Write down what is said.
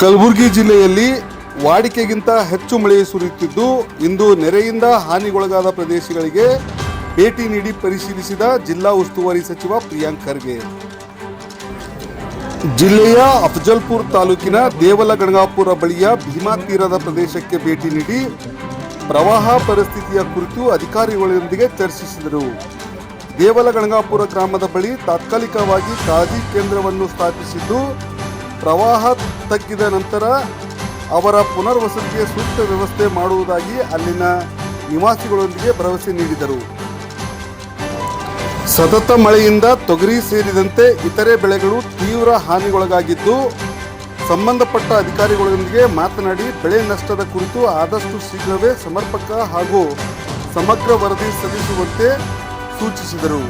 ಕಲಬುರಗಿ ಜಿಲ್ಲೆಯಲ್ಲಿ ವಾಡಿಕೆಗಿಂತ ಹೆಚ್ಚು ಮಳೆ ಸುರಿಯುತ್ತಿದ್ದು, ಇಂದು ನೆರೆಯಿಂದ ಹಾನಿಗೊಳಗಾದ ಪ್ರದೇಶಗಳಿಗೆ ಭೇಟಿ ನೀಡಿ ಪರಿಶೀಲಿಸಿದ ಜಿಲ್ಲಾ ಉಸ್ತುವಾರಿ ಸಚಿವ ಪ್ರಿಯಾಂಕ್ ಖರ್ಗೆ. ಜಿಲ್ಲೆಯ ಅಫಜಲ್ಪುರ್ ತಾಲೂಕಿನ ದೇವಲಗಣಗಾಪುರ ಬಳಿಯ ಭೀಮಾ ತೀರದ ಪ್ರದೇಶಕ್ಕೆ ಭೇಟಿ ನೀಡಿ ಪ್ರವಾಹ ಪರಿಸ್ಥಿತಿಯ ಕುರಿತು ಅಧಿಕಾರಿಗಳೊಂದಿಗೆ ಚರ್ಚಿಸಿದರು. ದೇವಲಗಣಗಾಪುರ ಗ್ರಾಮದ ಬಳಿ ತಾತ್ಕಾಲಿಕವಾಗಿ ಕಾಳಜಿ ಕೇಂದ್ರವನ್ನು ಸ್ಥಾಪಿಸಿದ್ದು ಪ್ರವಾಹ ತಗ್ಗಿದ ನಂತರ ಅವರ ಪುನರ್ವಸತಿಗೆ ಸೂಕ್ತ ವ್ಯವಸ್ಥೆ ಮಾಡುವುದಾಗಿ ಅಲ್ಲಿನ ನಿವಾಸಿಗಳೊಂದಿಗೆ ಭರವಸೆ ನೀಡಿದರು. ಸತತ ಮಳೆಯಿಂದ ತೊಗರಿ ಸೇರಿದಂತೆ ಇತರೆ ಬೆಳೆಗಳು ತೀವ್ರ ಹಾನಿಗೊಳಗಾಗಿದ್ದು, ಸಂಬಂಧಪಟ್ಟ ಅಧಿಕಾರಿಗಳೊಂದಿಗೆ ಮಾತನಾಡಿ ಬೆಳೆ ನಷ್ಟದ ಕುರಿತು ಆದಷ್ಟು ಶೀಘ್ರವೇ ಸಮರ್ಪಕ ಹಾಗೂ ಸಮಗ್ರ ವರದಿ ಸಲ್ಲಿಸುವಂತೆ ಸೂಚಿಸಿದರು.